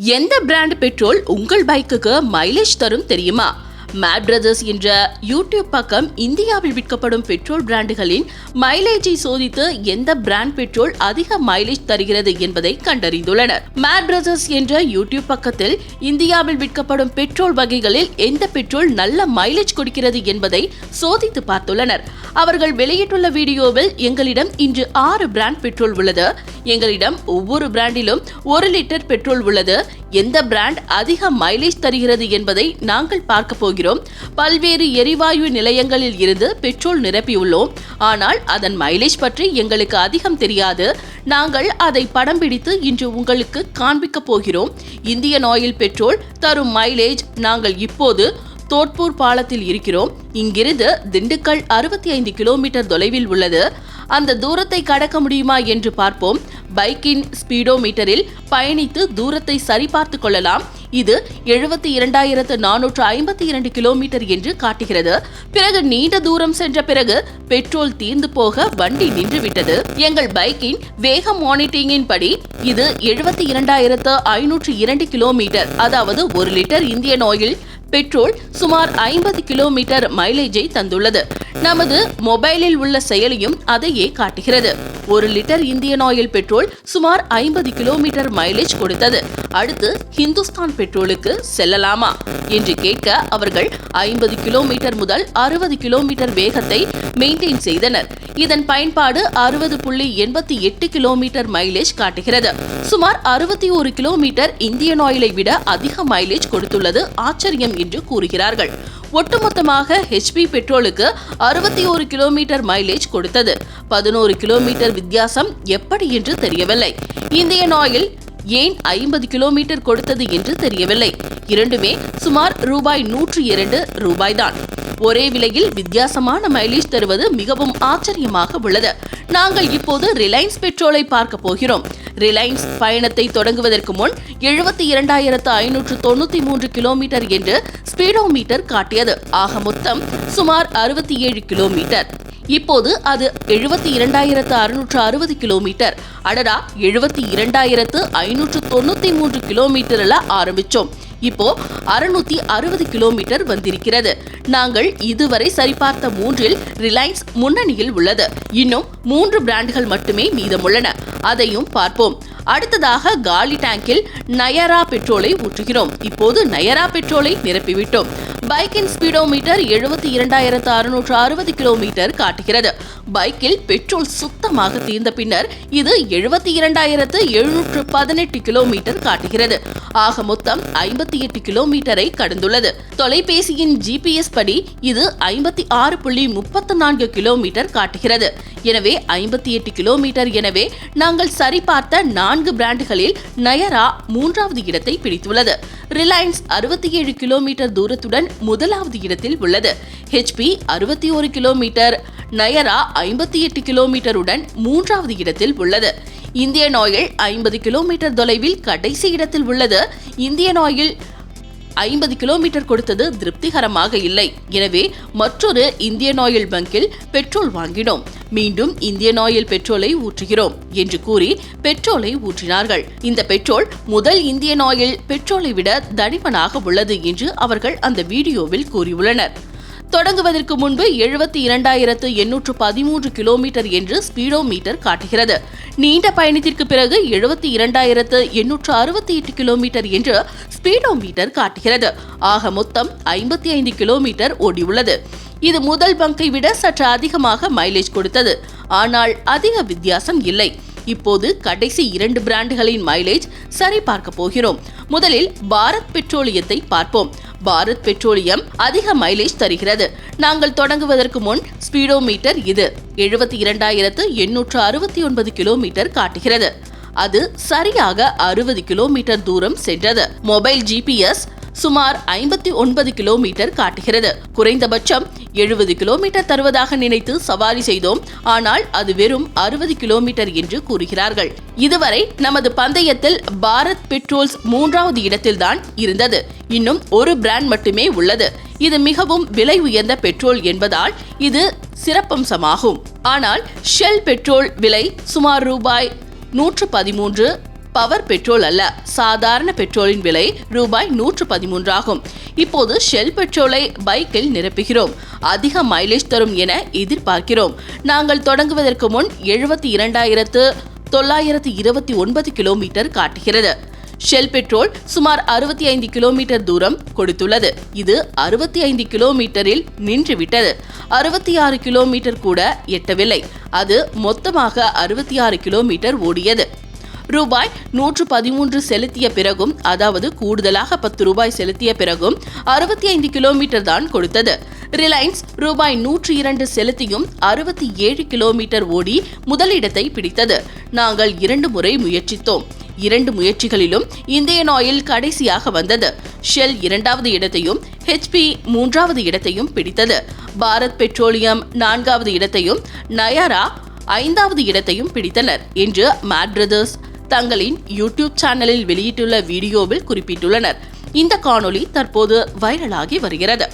எந்த brand petrol உங்கள் பைக்குக்கு மைலேஜ் தரும் தெரியுமா? மேட் பிரதர்ஸ் என்ற யூடியூப் பக்கம் இந்தியாவில் விற்கப்படும் பெட்ரோல் பிராண்டுகளின் மைலேஜை சோதித்து எந்த பிராண்ட் பெட்ரோல் அதிக மைலேஜ் தருகிறது என்பதை கண்டறிந்துள்ளனர். மேட் பிரதர்ஸ் என்ற யூடியூப் பக்கத்தில் இந்தியாவில் விற்கப்படும் பெட்ரோல் வகைகளில் எந்த பெட்ரோல் நல்ல மைலேஜ் கொடுக்கிறது என்பதை சோதித்து பார்த்துள்ளனர். அவர்கள் வெளியிட்டுள்ள வீடியோவில் எங்களிடம் இன்று ஆறு பிராண்ட் பெட்ரோல் உள்ளது. எங்களிடம் ஒவ்வொரு பிராண்டிலும் ஒரு லிட்டர் பெட்ரோல் உள்ளது. எந்த பிராண்ட் அதிக மைலேஜ் தருகிறது என்பதை நாங்கள் பார்க்க போகிறோம். பல்வேறு எரிவாயு நிலையங்களில் இருந்து பெட்ரோல் நிரப்பியுள்ளோம். ஆனால் அதன் மைலேஜ் பற்றி எங்களுக்கு அதிகம் தெரியாது. நாங்கள் அதை படம் பிடித்து இன்று உங்களுக்கு காண்பிக்க போகிறோம். இந்தியன் ஆயில் பெட்ரோல் தரும் மைலேஜ் நாங்கள் இப்போது தோட்பூர் பாலத்தில் இருக்கிறோம். இங்கிருந்து திண்டுக்கல் அறுபத்தி ஐந்து கிலோமீட்டர் தொலைவில் உள்ளது. அந்த தூரத்தை கடக்க முடியுமா என்று பார்ப்போம். பைக்கின் ஸ்பீடோ மீட்டரில் பயணித்து தூரத்தை சரிபார்த்து கொள்ளலாம். இது எழுபத்தி இரண்டாயிரத்து நானூற்று ஐம்பத்தி இரண்டு கிலோமீட்டர் என்று காட்டுகிறது. பிறகு நீண்ட தூரம் சென்ற பிறகு பெட்ரோல் தீர்ந்து போக வண்டி நின்றுவிட்டது. எங்கள் பைக்கின் வேக மானிட்டரிங்கின் படி இது எழுபத்தி இரண்டாயிரத்து ஐநூற்று இரண்டு கிலோமீட்டர் அதாவது ஒரு லிட்டர் இந்தியன் ஆயில் பெட்ரோல் சுமார் ஐம்பது கிலோமீட்டர் மைலேஜை தந்துள்ளது. நமது மொபைலில் உள்ள செயலியும் அதையே காட்டுகிறது. ஒரு லிட்டர் இந்தியன் ஆயில் பெட்ரோல் சுமார் ஐம்பது கிலோமீட்டர் மைலேஜ் கொடுத்தது. அடுத்து ஹிந்துஸ்தான் பெட்ரோலுக்கு செல்லலாமா? என்று கேட்க அவர்கள் ஐம்பது கிலோமீட்டர் முதல் அறுபது கிலோமீட்டர் வேகத்தை மெயின்டைன் செய்தனர். இதன் பயன்பாடு அறுபது புள்ளி எண்பத்தி எட்டு கிலோமீட்டர் மைலேஜ் காட்டுகிறது. சுமார் அறுபத்தி ஒரு கிலோமீட்டர் இந்தியன் ஆயிலை விட அதிக மைலேஜ் கொடுத்துள்ளது. ஆச்சரியம் என்று கூறுகிறார்கள். ஒட்டுமொத்தமாக ஹெச்பி பெட்ரோலுக்கு அறுபத்தி ஒரு கிலோமீட்டர் மைலேஜ் கொடுத்தது. பதினோரு கிலோமீட்டர் வித்தியாசம் எப்படி என்று தெரியவில்லை. இந்தியன் ஆயில் ஏன் ஐம்பது கிலோமீட்டர் கொடுத்தது என்று தெரியவில்லை. இரண்டுமே சுமார் ரூபாய் நூற்றி இரண்டு ரூபாய்தான். ஒரே விலையில் வித்தியாசமான மைலேஜ் தருவது மிகவும் ஆச்சரியமாக உள்ளது. நாங்கள் இப்போது ரிலையன்ஸ் பெட்ரோலை பார்க்க போகிறோம். ரிலையன்ஸ் பயணத்தை தொடங்குவதற்கு முன் எழுபத்தி இரண்டாயிரத்து ஐநூற்று தொண்ணூத்தி மூன்று கிலோமீட்டர் என்று ஸ்பீடோமீட்டர் காட்டியது. ஆக மொத்தம் சுமார் அறுபத்தி ஏழு கிலோமீட்டர். இப்போது அது எழுபத்தி இரண்டாயிரத்து அறுநூற்று அறுபது கிலோமீட்டர். அடடா எழுபத்தி இரண்டாயிரத்து ஐநூற்று தொண்ணூத்தி மூன்று கிலோமீட்டர்ல ஆரம்பிச்சோம். இப்போ அறுநூத்தி அறுபது கிலோமீட்டர் வந்திருக்கிறது. நாங்கள் இதுவரை சரிபார்த்த மூன்றில் ரிலையன்ஸ் முன்னணியில் உள்ளது. இன்னும் மூன்று பிராண்டுகள் மட்டுமே மீதமுள்ளன. அதையும் பார்ப்போம். அடுத்ததாக காலி டேங்கில் நயரா பெட்ரோலை ஊற்றுகிறோம். இப்போது நயரா பெட்ரோலை நிரப்பிவிட்டோம். பைக்கின் ஸ்பீடோமீட்டர் எழுபத்தி இரண்டாயிரத்து அறுநூற்று அறுபது கிலோமீட்டர் காட்டுகிறது. பைக்கில் பெட்ரோல் சுத்தமாக தீர்ந்த பின்னர் இது எழுபத்தி இரண்டாயிரத்து எழுநூற்று பதினெட்டு கிலோமீட்டர் காட்டுகிறது. ஆக மொத்தம் ஐம்பத்தி எட்டு கிலோமீட்டரை கடந்துள்ளது. தொலைபேசியின் ஜிபிஎஸ் படி இது ஐம்பத்தி ஆறு புள்ளி முப்பத்து நான்கு கிலோமீட்டர் காட்டுகிறது. எனவே ஐம்பத்தி எட்டு கிலோமீட்டர் எனவே நாங்கள் சரிபார்த்த நான்கு பிராண்டுகளில் நயரா மூன்றாவது இடத்தை பிடித்துள்ளது. ரிலையன்ஸ் அறுபத்தி ஏழு கிலோமீட்டர் தூரத்துடன் முதலாவது இடத்தில் உள்ளது. ஹெச்பி அறுபத்தி ஒரு கிலோமீட்டர் நயரா ஐம்பத்தி எட்டு கிலோமீட்டருடன் மூன்றாவது இடத்தில் உள்ளது. இந்தியன் ஆயில் ஐம்பது கிலோமீட்டர் தொலைவில் கடைசி இடத்தில் உள்ளது. இந்தியன் ஆயில் ஐம்பது கிலோமீட்டர் கொடுத்தது திருப்திகரமாக இல்லை. எனவே மற்றொரு இந்தியன் ஆயில் பங்கில் பெட்ரோல் வாங்கினோம். மீண்டும் இந்தியன் ஆயில் பெட்ரோலை ஊற்றுகிறோம் என்று கூறி பெட்ரோலை ஊற்றினார்கள். இந்த பெட்ரோல் முதல் இந்தியன் ஆயில் பெட்ரோலை விட தடிமனாக உள்ளது என்று அவர்கள் அந்த வீடியோவில் கூறியுள்ளனர். தொடங்குவதற்கு முன்பு எழுபத்தி இரண்டாயிரத்து எண்ணூற்று பதிமூன்று கிலோமீட்டர் என்று ஸ்பீடோ மீட்டர் காட்டுகிறது. நீண்ட பயணத்திற்கு பிறகு எழுபத்தி இரண்டாயிரத்து எண்ணூற்று அறுபத்தி எட்டு கிலோமீட்டர் என்று ஸ்பீடோ மீட்டர் காட்டுகிறது. ஆக மொத்தம் ஐம்பத்தி ஐந்து கிலோமீட்டர் ஓடியுள்ளது. இது முதல் பங்கை விட சற்று அதிகமாக மைலேஜ் கொடுத்தது. ஆனால் அதிக வித்தியாசம் இல்லை. இப்போது கடைசி இரண்டு பிராண்டுகளின் மைலேஜ் சரி பார்க்க போகிறோம். முதலில் பாரத் பெட்ரோலியத்தை பார்ப்போம். பாரத் பெட்ரோலியம் அதிக மைலேஜ் தருகிறது. நாங்கள் தொடங்குவதற்கு முன் ஸ்பீடோ மீட்டர் இது எழுபத்தி இரண்டாயிரத்து எண்ணூற்று அறுபத்தி ஒன்பது கிலோமீட்டர் காட்டுகிறது. அது சரியாக அறுபது கிலோமீட்டர் தூரம் சென்றது. மொபைல் ஜிபிஎஸ் சுமார் ஐம்பத்தி ஒன்பது கிலோமீட்டர் காட்டுகிறது. குறைந்தபட்சம் எழுபது கிலோமீட்டர் தருவதாக நினைத்து சவாரி செய்தோம். ஆனால் அது வெறும் அறுபது கிலோமீட்டர் என்று கூறுகிறார்கள். இதுவரை நமது பந்தயத்தில் பாரத் பெட்ரோல்ஸ் மூன்றாவது இடத்தில்தான் இருந்தது. இன்னும் ஒரு பிராண்ட் மட்டுமே உள்ளது. இது மிகவும் விலை உயர்ந்த பெட்ரோல் என்பதால் இது சிறப்பம்சமாகும். ஆனால் ஷெல் பெட்ரோல் விலை சுமார் ரூபாய் நூற்று பதிமூன்று பவர் பெட்ரோல் அல்ல. சாதாரண பெட்ரோலின் விலை ரூபாய் நூற்று பதிமூன்றாகும் இப்போது ஷெல் பெட்ரோலை பைக்கில் நிரப்புகிறோம். அதிக மைலேஜ் தரும் என எதிர்பார்க்கிறோம். நாங்கள் தொடங்குவதற்கு முன் எழுபத்தி இரண்டாயிரத்து தொள்ளாயிரத்து இருபத்தி ஒன்பது கிலோமீட்டர் காட்டுகிறது. ஷெல் பெட்ரோல் சுமார் அறுபத்தி ஐந்து கிலோமீட்டர் தூரம் கொடுத்துள்ளது. இது அறுபத்தி ஐந்து கிலோமீட்டரில் நின்றுவிட்டது. அறுபத்தி ஆறு கிலோமீட்டர் கூட எட்டவில்லை. அது மொத்தமாக அறுபத்தி ஆறு கிலோமீட்டர் ஓடியது. ரூபாய் நூற்று பதிமூன்று செலுத்திய பிறகும் அதாவது கூடுதலாக பத்து ரூபாய் செலுத்திய பிறகும் அறுபத்தி ஐந்து கிலோமீட்டர் தான் கொடுத்தது. ரிலையன்ஸ் ரூபாய் நூற்று இரண்டு செலுத்தியும் அறுபத்தி ஏழு கிலோமீட்டர் ஓடி முதலிடத்தை பிடித்தது. நாங்கள் இரண்டு முறை முயற்சித்தோம். இரண்டு முயற்சிகளிலும் இந்தியன் ஆயில் கடைசியாக வந்தது. ஷெல் இரண்டாவது இடத்தையும் ஹெச்பி மூன்றாவது இடத்தையும் பிடித்தது. பாரத் பெட்ரோலியம் நான்காவது இடத்தையும் நயாரா ஐந்தாவது இடத்தையும் பிடித்தனர் என்று மேட் பிரதர்ஸ் தங்களின் யூடியூப் சேனலில் வெளியிட்டுள்ள வீடியோவில் குறிப்பிட்டுள்ளனர். இந்த காணொளி தற்போது வைரலாகி வருகிறது.